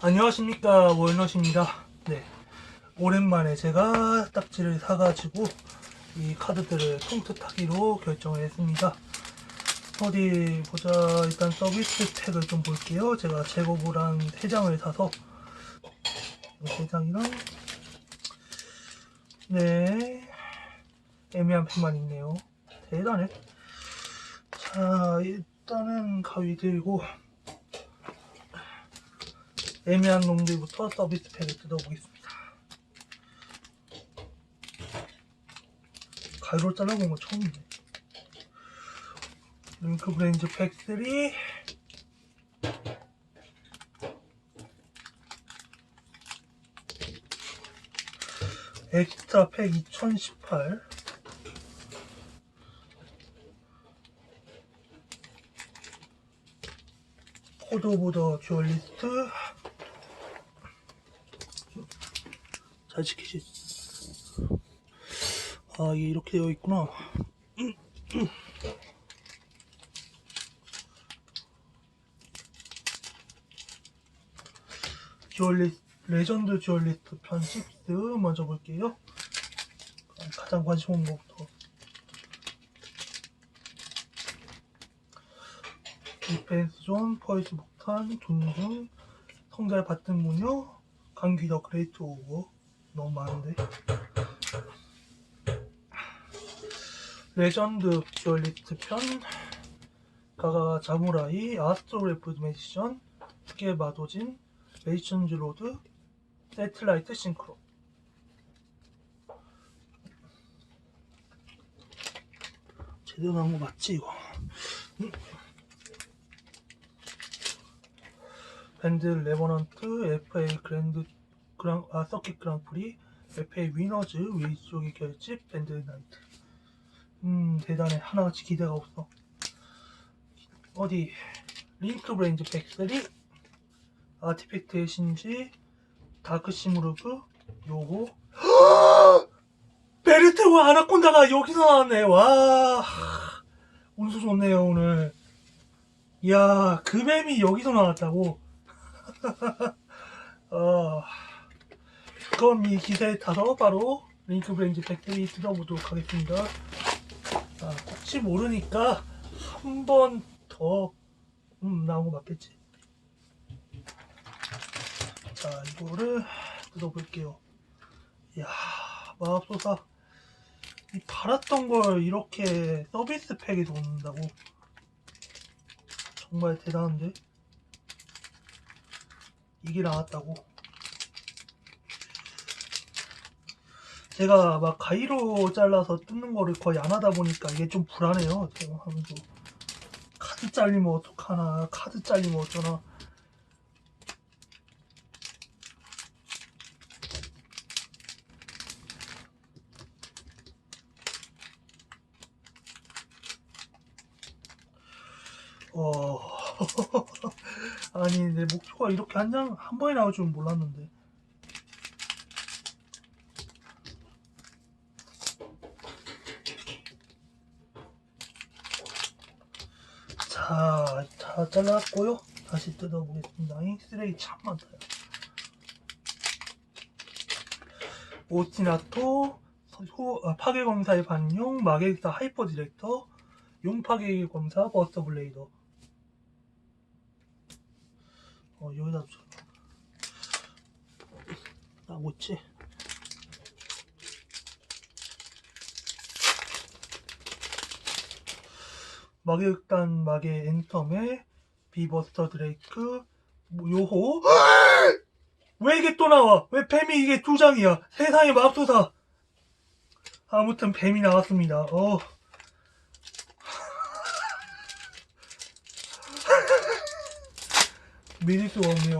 안녕하십니까 월넛입니다. 네. 오랜만에 제가 딱지를 사가지고 이 카드들을 통트타기로 결정을 했습니다. 어디 보자. 일단 서비스 팩을 좀 볼게요. 제가 한 3장을 사서 3장이랑 네. 애매한 팩만 있네요. 대단해. 자 일단은 가위 들고 애매한 놈들부터 서비스 팩을 뜯어보겠습니다. 가위로 잘라본 거 처음이네. 링크 브레인즈 팩 3. 엑스트라 팩 2018. 코드 오브 더 듀얼리스트 잘 지키지. 아, 이게 이렇게 되어 있구나. 듀얼리스트, 레전드 듀얼리스트 편 6 먼저 볼게요. 가장 관심 없는 것부터. 디펜스 존, 펄스 폭탄, 존중, 성잘 받든 무녀, 감기 더 그레이트 오버 너무 많은데 레전드 듀얼리스트 편 가가 자무라이 아스트로레프 매지션 스케 마도진 레이션즈 로드 세틀라이트 싱크로 제대로 나온 거 맞지 이거 응? 밴드 레버넌트 FA 그랜드 그랑 아 서킷 그랑프리 FA 위너즈 웨이쪽의 결집 밴드 나이트. 음 대단해. 하나같이 기대가 없어. 어디? 링크 브레인즈 팩3 아티팩트의 신지 다크 시무르그 요거. 베르테와 아나콘다가 여기서 나왔네. 와. 운수 좋네요 오늘. 이야 그 뱀이 여기서 나왔다고? 어, 그럼 이 기세에 타서 바로 링크 브레인즈 팩토리 뜯어보도록 하겠습니다. 아, 혹시 모르니까 한 번 더, 음, 나온 거 맞겠지? 자, 이거를 뜯어볼게요. 이야, 마법소사. 이 팔았던 걸 이렇게 서비스 팩에서 얻는다고? 정말 대단한데? 이게 나왔다고. 제가 막 가위로 잘라서 뜯는 거를 거의 안 하다 보니까 이게 좀 불안해요. 제가 하면서 카드 잘리면 어떡하나, 카드 잘리면 어쩌나. 어, 아니 내 목표가 이렇게 한 장 한 번에 나올 줄은 몰랐는데. 자, 다 잘랐고요. 다시 뜯어보겠습니다. 잉 쓰레기 참 많다. 오티나토, 소, 아, 파괴검사의 반용, 마계기사 하이퍼 디렉터, 용파괴 검사, 버스터 블레이더. 어, 여기다 줘. 나고 있지? 마계극단 마계 엔텀의 비버스터 드레이크 뭐, 요호. 왜 이게 또 나와? 왜 뱀이 이게 두 장이야? 세상에 맙소사. 아무튼 뱀이 나왔습니다. 어. 믿을 수가 없네요.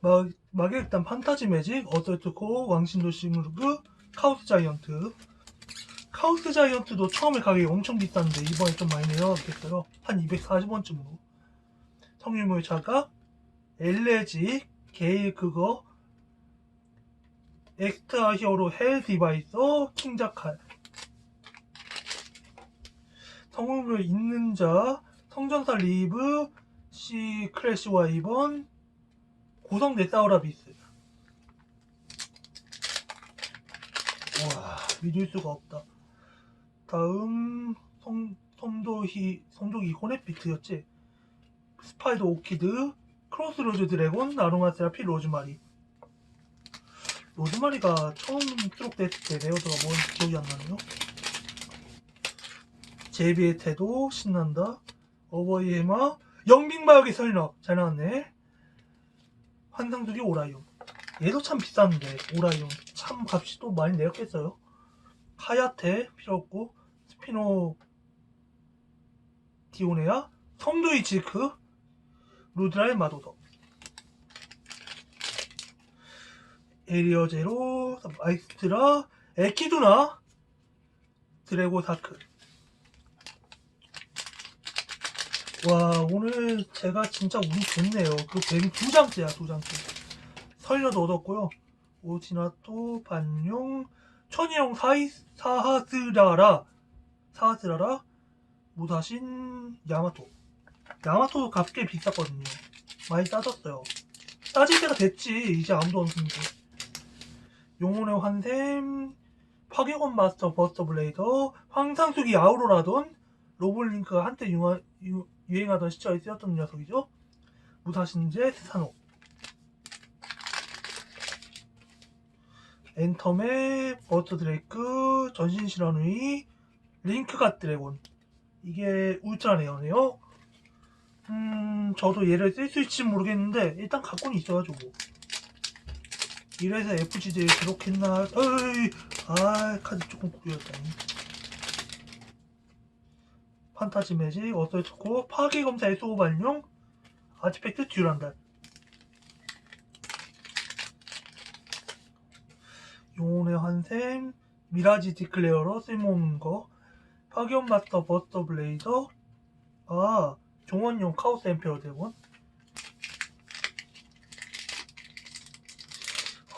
마, 마계극단 판타지 매직 어설트 코 왕신도 시무르그 카우스 자이언트 카우스 자이언트도 처음에 가격이 엄청 비쌌는데 이번에 좀 많이 내려갔겠어요. 한 240원쯤으로. 성유물 자각, 엘레지, 게일 그거, 엑스트라 히어로 헬 디바이서, 킹자칼. 성유물 있는 자, 성전사 리브, C 클래시와 2번 고성대 사우라 비스 와 믿을 수가 없다 다음 성, 섬도희 섬도기 호넷비트였지? 스파이더 오키드 크로스 로즈 드래곤 나루마세라피 로즈마리. 로즈마리가 처음 수록됐을 때 레어드가 뭔지 기억이 안 나네요. 제비의 태도 신난다. 어버이 해마 영빙마역의 설력 잘 나왔네. 환상두기 오라이온. 얘도 참 비싼데 오라이온. 참 값이 또 많이 내렸겠어요? 하야테 필요 없고 스 피노 디오네아? 섬도이 지크? 루드라의 마도덕 에리어 제로 아이스트라 에키두나 드래고 사크. 와 오늘 제가 진짜 운이 좋네요. 그 뱀이 두 장째야 두 장째. 설녀도 얻었고요. 오지나토 반용 천이용 사이 사하스라라 사하스라라 무사신 야마토. 야마토도 값꽤 비쌌거든요. 많이 따졌어요. 따질 때가 됐지 이제 아무도 없는데 용혼의 환샘 파괴건 마스터 버스터 블레이더 황상수기 아우로라돈 로블링크가 한때 유하, 유, 유행하던 시절에 쓰였던 녀석이죠. 무사신제 스사노 엔텀의 버스터 드레이크 전신 실현의 링크갓 드래곤. 이게 울트라 레어네요. 음 저도 얘를 쓸 수 있을지 모르겠는데 일단 갖고는 있어가지고. 이래서 FGD에 기록했나? 어이 아 카드 조금 구렸다니 판타지 매직 어설트코 파괴 검사 의 소호 발용 아티팩트 듀란달 용혼의 환샘 미라지 디클레어러 쓸모없는 거 파괴원 마스터 버스터 블레이더 아 종원용 카오스 엠페어 대본.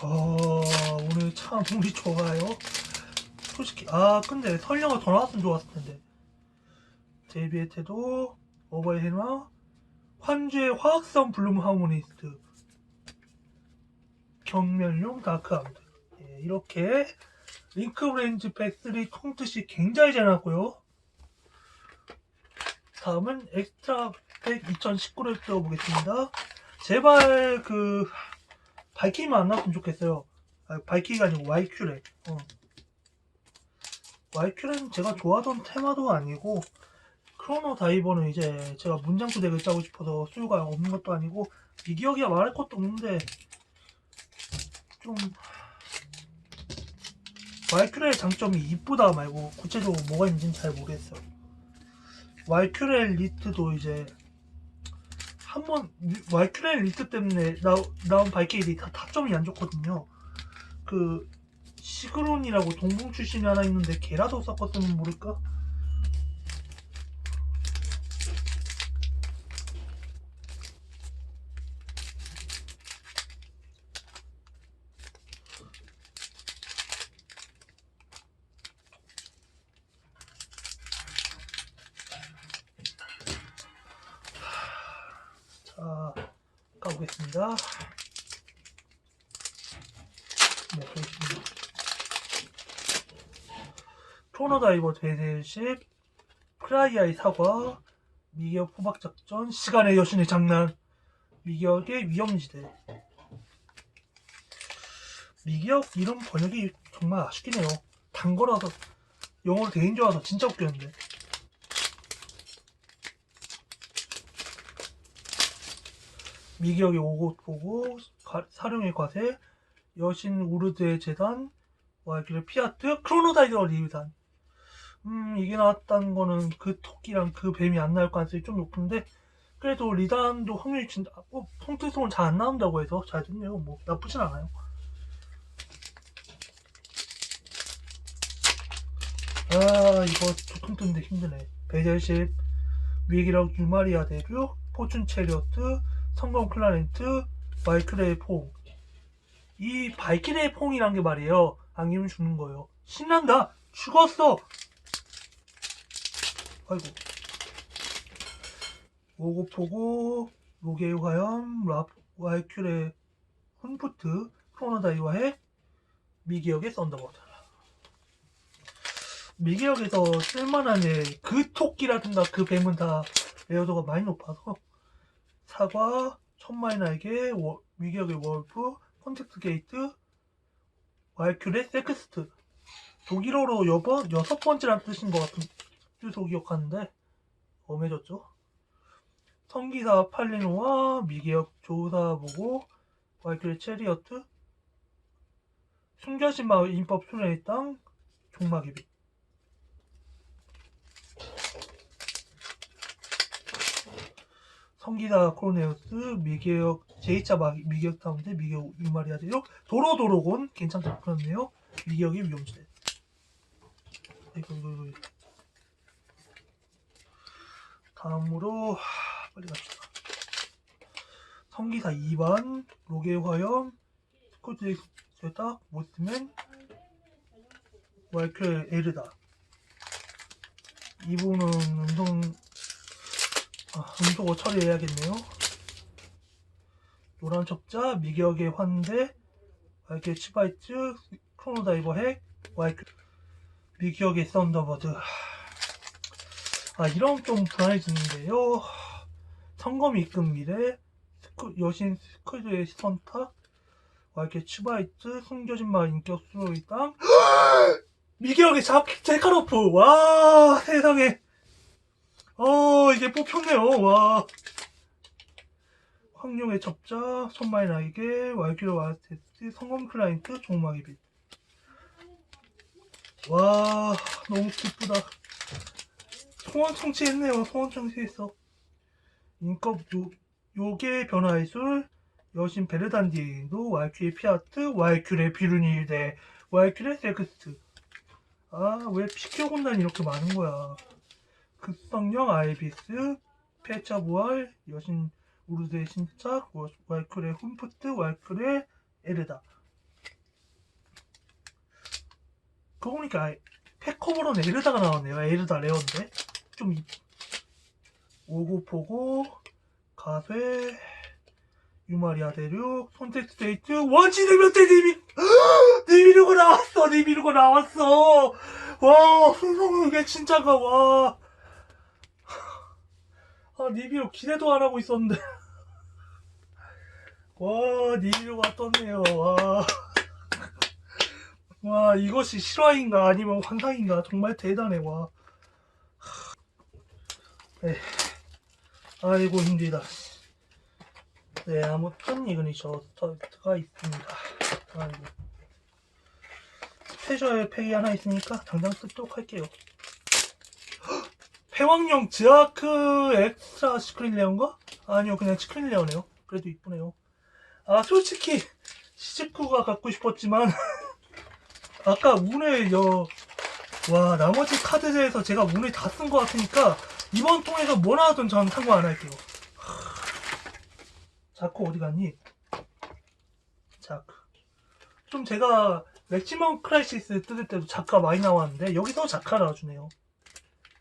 아 오늘 참 운이 좋아요. 솔직히 아 근데 설령가 더 나왔으면 좋았을 텐데. 데뷔의 태도 오버의 해마 환주의 화학성 블룸 하모니스트. 경멸용 다크아무드. 예, 이렇게 링크 브레인즈 백3 통트시 굉장히 잘 나왔고요. 다음은 엑스트라 팩 2019를 뜯어보겠습니다. 제발 그 발키리만 안 나왔으면 좋겠어요. 아, 발키리가 아니고 와이큐레 어. 와이큐레는 제가 좋아하던 테마도 아니고 크로노 다이버는 이제 제가 문장수 덱을 짜고 싶어서 수요가 없는 것도 아니고 미기억이야 말할 것도 없는데 좀 와이큐레의 장점이 이쁘다 말고 구체적으로 뭐가 있는지는 잘 모르겠어요 와이큐레 리스트도 이제 한번 와이큐레 리스트 때문에 나, 나온 발키리 다 타점이 안 좋거든요 그 시그론이라고 동봉 출신이 하나 있는데 걔라도 섞었으면 모를까? 자, 까보겠습니다. 네, 그렇습니다. 토너다이버 대대십, 프라이아의 사과, 미기역 포박 작전, 시간의 여신의 장난, 미기역의 위험지대. 미기역 이름 번역이 정말 아쉽긴 해요. 단거라서, 영어로 대인 좋아서 진짜 웃겼는데. 미기역의 오곳 보고 가- 사령의 과세 여신 우르드의 재단 와이길의 피아트 크로노다이더 리뷰단 음 이게 나왔다는 거는 그 토끼랑 그 뱀이 안 나올 가능성이 좀 높은데 그래도 리단도 확률이 진짜 어, 통틀성은 잘 안 나온다고 해서 잘 됐네요 뭐 나쁘진 않아요. 아 이거 두통 뜨는데 힘드네. 베젤십 위기력 유마리아 데뷔 포춘 체리어트 성공 클라렌트 바이크레의 퐁. 이 바이크레의 퐁이란 게 말이에요. 안기면 죽는 거예요. 신난다! 죽었어! 아이고. 오고포고 로게의 화염 랍 와이큐레 훈푸트 크로노다이와의 미기역의 썬더버드 미기역에서 쓸만한 애, 그 토끼라든가 그 뱀은 다 레어도가 많이 높아서 사과, 워- 미기역의 월프, 콘텍스 게이트, 와이큐레 세크스트. 독일어로 여번, 여섯 번째란 뜻인 것 같은 뜻으로 기억하는데 엄해졌죠? 성기사 팔리노와 미기역 조사 보고 와이큐레 체리어트 숨겨진 마을 인법 순례의 땅 종마기비 성기사 코로네우스 미개역 제2차 마- 미개역 타운데 미개역 유마리아 대역 도로도로곤 괜찮게 그렇네요. 미개역의 위험지대. 이거 다음으로 하, 빨리 갑시다. 성기사 2반 로게 화염 스코트 제딱 모스맨 와이클 에르다. 이분은 음성 아, 음소거 처리해야겠네요. 노란 첩자 미격의 환대 와이클 치바이츠 크로노다이버 핵 와이클 미격의 썬더버드. 아 이런 좀 불안해지는데요. 성검 이끈 미래 스크, 여신 스크드의 선탁 와이케 치바이트 숨겨진 마 인격 수로의 땅. 미기역의 잡 제카로프. 와 세상에 어 이게 뽑혔네요. 와. 황룡의 첩자 천마의 나에게 와이키로 와스테스 성검 클라인트 종막의 빛와 너무 기쁘다. 소원 청취했네요. 소원 청취했어. 인급 요, 요게 변화의 술 여신 베르단디도 와이큐의 피아트 와이큐의 비루니데 와이큐의 셀크스트. 아 왜 피큐곤단 이렇게 많은 거야 급성령 아이비스 페차부알 여신 우르드의 신착 와- 와이큐의 훈푸트 와이큐의 에르다. 그거 보니까 패커버론 에르다가 나왔네요. 에르다 레어인데. 좀 이- 오고포고 가쇠 유마리아 대륙 손텍스 데이트 원치 대면 때 니미 니미르고 나왔어 니미르고 나왔어. 와 이게 진짜가 와 아, 니비로 기대도 안 하고 있었는데. 와, 니비로가 떴네요. 와. 와, 이것이 실화인가 아니면 환상인가 정말 대단해. 와. 네. 아이고 힘들다. 네, 아무튼 이그니셔 스타트가 있습니다. 아이고. 스페셜 팩이 하나 있으니까 당장 쓰도록 할게요. 패왕용 드아크 엑스트라 스크린 레어인가? 아니요 그냥 스크린 레어네요. 그래도 이쁘네요. 아 솔직히 시즈쿠가 갖고 싶었지만 아까 운을 여... 와 나머지 카드에서 제가 운을 다 쓴 것 같으니까 이번 통에서 뭐 나와든 전 상관 안 할게요. 자크 어디 갔니? 자크. 좀 제가 맥시멈 크라이시스 뜯을 때도 자크가 많이 나왔는데 여기서 자크가 나와주네요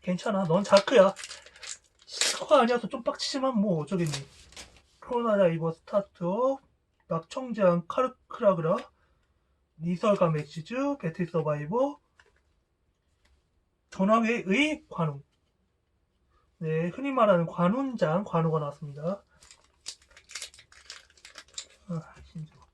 괜찮아. 넌 자크야. 시스코가 아니어서 좀 빡치지만 뭐 어쩌겠니. 코로나 다이버 스타트업, 낙청제한 카르크라그라, 리설가 메시즈, 배틀 서바이버, 전화회의 관훈. 네, 흔히 말하는 관훈장, 관우가 나왔습니다. 아, 힘들어.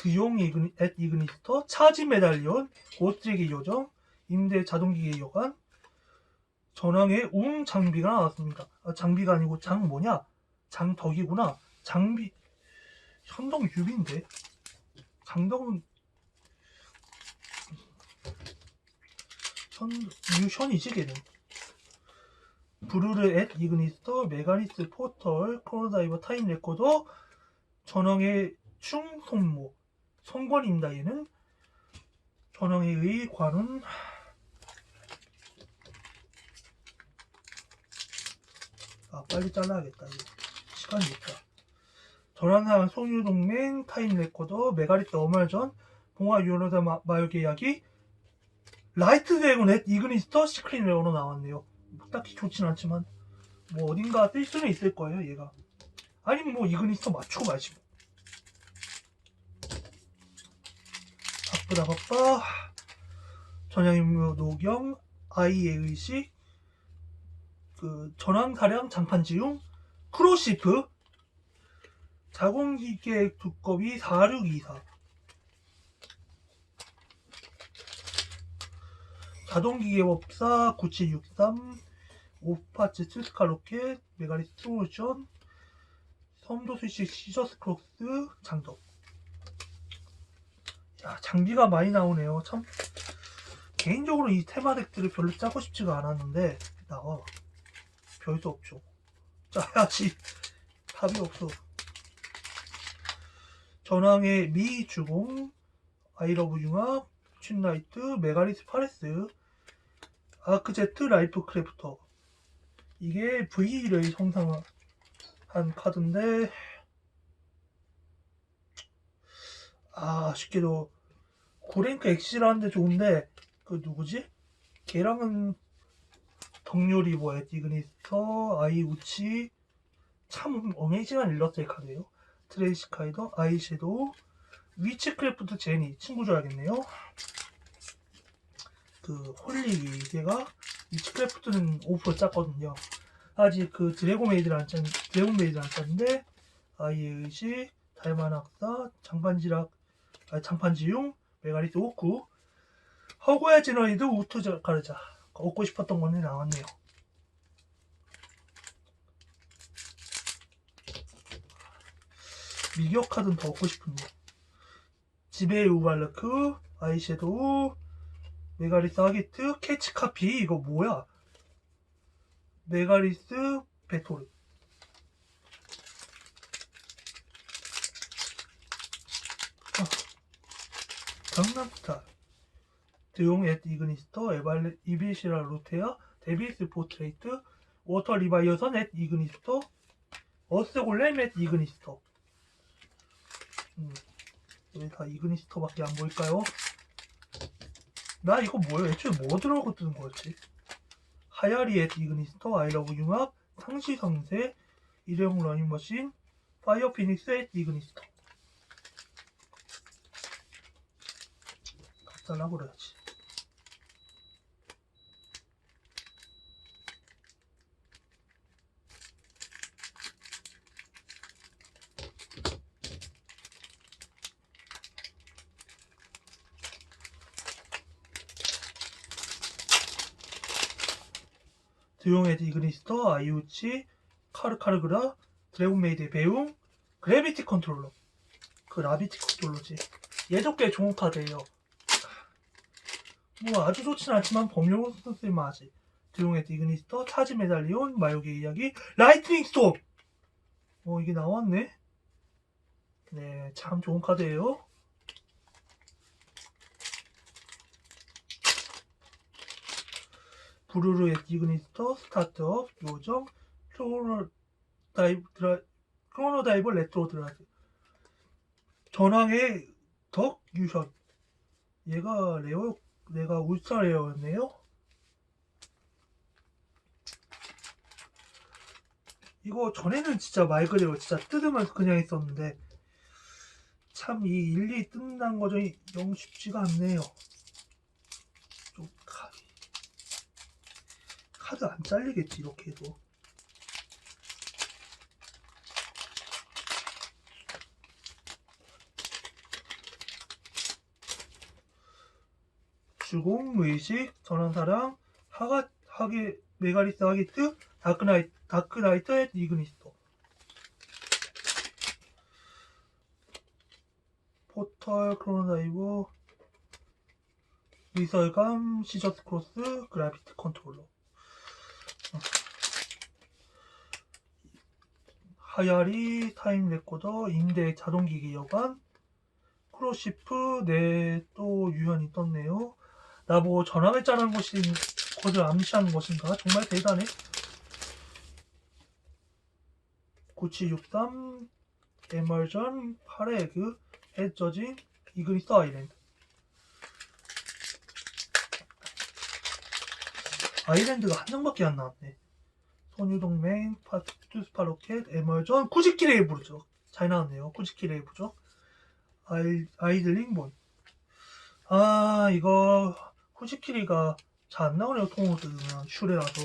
드용 이그니, 앳 이그니스터, 차지 메달리온, 고스트릭의 요정, 임대 자동기계 여관, 전황의 웅 장비가 나왔습니다. 아, 장비가 아니고 장 뭐냐? 장덕이구나. 장비 현동 유비인데 장덕은 현 유현이지 걔는. 브루르 앳 이그니스터, 메가니스 포털, 크로노다이버 타임 레코더, 전황의 충손모, 성권입니다. 얘는 전황에 의 관운 아 빨리 잘라야겠다 시간이 없다 전환상 송유동맹 타임 레코더 메가리트 어멀전 봉화 마- 마요계 이야기 라이트 드래곤의 이그니스터 시크릿 레어로 나왔네요. 딱히 좋진 않지만 뭐 어딘가 뜰 수는 있을 거예요 얘가. 아니면 뭐 이그니스터 맞추고 말지 뭐. 바쁘다 바빠. 전향임무 노경 아이의 의식 그 전황 사량 장판 지용 크로시프 자공기계 두꺼비 4624 자동기계 법사 9763 오파츠 스카로켓 메가리스 트로션 섬도 스위치 시저스 크록스 장덕 야 장비가 많이 나오네요. 참 개인적으로 이 테마 덱들을 별로 짜고 싶지가 않았는데 나와. 별수 없죠. 짜야지. 답이 없어. 전황의 미 주공 아이러브 융합 춘라이트 메가리스 파레스 아크제트 라이프 크래프터. 이게 V를 형상한 카드인데 아 아쉽게도 구랭크 엑시라는데 좋은데 그 누구지? 걔랑은 덕요리 뭐 에티그니스터 아이우치 참 어메이징한 일러스트의 카드예요. 트레이시 카이더 아이섀도우 위치크래프트 제니 친구 줘야겠네요. 그 홀리 걔가 위치크래프트는 5% 짰거든요. 아직 그 드래곤메이드를 안 짠, 드래곤메이드를 안 짰는데 아이의 의식 달만 학사 장판지락 아, 장판지용 메가리스 오쿠 허구야 제너리드 우투 가르자. 얻고 싶었던 건데 나왔네요. 미격 카드는 더 얻고 싶은데 지베이 우발르크 아이섀도우 메가리스 하기트 캐치 카피 이거 뭐야? 메가리스 베토르 강남스타 드용 앳 이그니스터 에발레 이비시라 루테아 데비스 포트레이트 워터 리바이어선 앳 이그니스터 어스 골렘 앳 이그니스터 음, 여기 다 이그니스터밖에 안 보일까요? 나 이거 뭐야? 애초에 뭐 들어가고 뜨는 거였지? 하야리의 이그니스터 아이러브 융합 상시성세 일회용 러닝머신 파이어 피닉스의 이그니스터 갖다 놔버려야지. 드용의 이그니스터 아이우치 카르카르그라 드래곤메이드의 배웅 그래비티 컨트롤러. 그 라비티 컨트롤러지. 꽤 좋은 카드예요 뭐 아주 좋진 않지만 범용으로 쓸만하지 드용의 이그니스터 차지 메달리온 마요의 이야기 라이트닝 스톰 어 이게 나왔네 네 참 좋은 카드예요 부르르의 디그니스터, 스타트업, 요정, 크로노 다이브, 드라, 크로노 다이버 레트로 드라이브. 전황의 덕 유션. 얘가 레어, 내가 레어였네요. 이거 전에는 진짜 말 그대로 진짜 뜯으면서 그냥 있었는데 참 이 일일이 뜯는 과정이 영 쉽지가 않네요. 좀 가, 카드 안 잘리겠지 이렇게 해도 주공 의식 전환사랑 하가 하게 메가리스 하기트 다크나이 다크나이트 이그니스터 포털 크로노다이버 미설감 시저스 크로스 그라비티 컨트롤러. 하야리 타임 레코더 임대 자동기기 여관. 크로시프 네 또 유현이 떴네요 나보고 전화했자라는 것이 거절 암시하는 것인가? 정말 대단해. 9763 에멀전 파레그 헤저징 이그니스 아일랜드 아일랜드가 한 장밖에 안 나왔네. 선유동맹 파투스파로켓 에멀전 쿠지키레이 부르죠. 잘 나왔네요. 쿠지키레이 부죠. 아이, 아이들링 본아 이거 쿠지키리가 잘 안 나오네요. 통호드 그냥 슈레라서.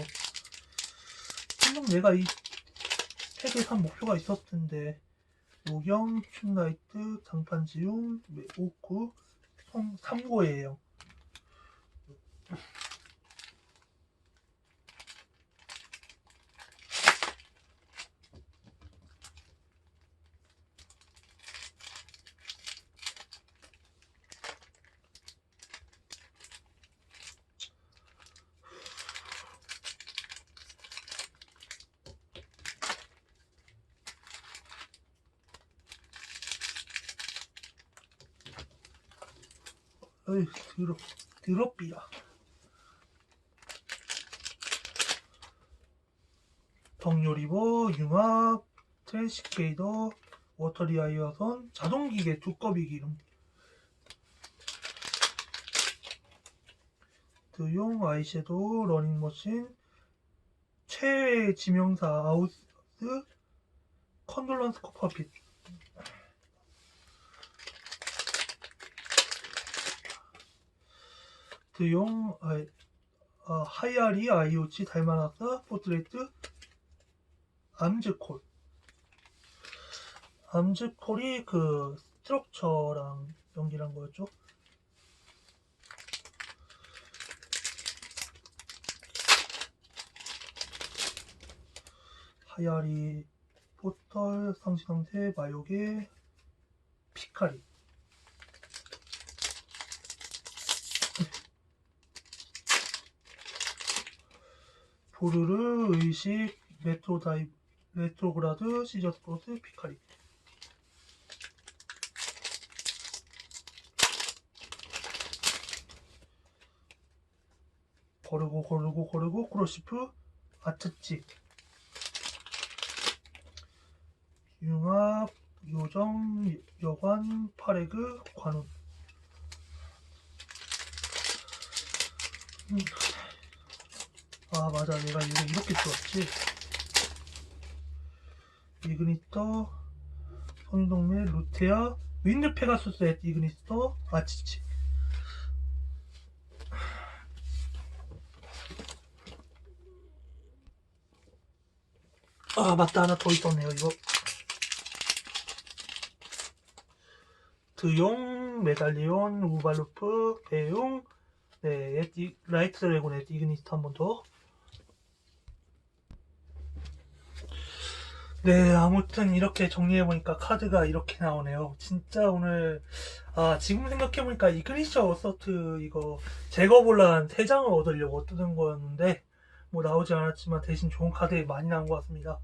분명 내가 이 팩에 산 목표가 있었을 텐데. 오경, 춘라이트, 장판지움, 오쿠, 성, 삼고예요. 어이, 더럽, 더럽비야. 덕요리버, 융합, 트랜시케이더, 워터리아이어선, 자동기계 두꺼비 기름. 드용, 아이섀도우, 러닝머신, 최애 지명사 아우스, 컨돌런스 코퍼핏. 드용, 아이, 아, 하이아리, 아이오치, 달마나사, 포트레이트, 암즈콜. 암즈콜이 그 스트럭처랑 연기한 거였죠. 하야리, 포털, 상시상세, 마요게, 피카리. 보르르, 의식, 메트로다이, 레트로그라드, 시저스크로스, 피카리. 고르고 고르고 고르고 크로시프 아트찍 융합 요정 여관 파레그 관훈 음. 아 맞아. 내가 이거 이렇게 좋았지. 이그니터 손동매 루테아 윈드 페가수스 앳 이그니터 아치치. 아 맞다. 하나 더 있었네요 이거. 드용 메달리온 우발루프 배용 네 라이트 드래곤의 이그니스트 한번 더. 네 아무튼 이렇게 정리해보니까 카드가 이렇게 나오네요. 진짜 오늘 아 지금 생각해보니까 이그니셔 어서트 이거 제거볼란 3장을 얻으려고 뜯은 거였는데 뭐 나오지 않았지만 대신 좋은 카드 많이 나온 것 같습니다.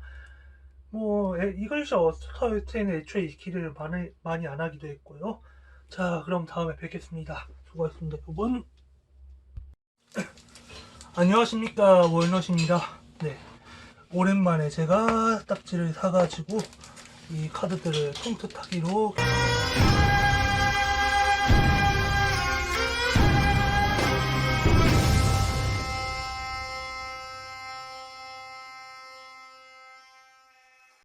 뭐 에- 이글셔 어서트에는 애초에 이 키를 많이, 많이 안 하기도 했고요. 자 그럼 다음에 뵙겠습니다. 수고하셨습니다 여러분. 안녕하십니까 월넛입니다. 네 오랜만에 제가 딱지를 사가지고 이 카드들을 통트타기로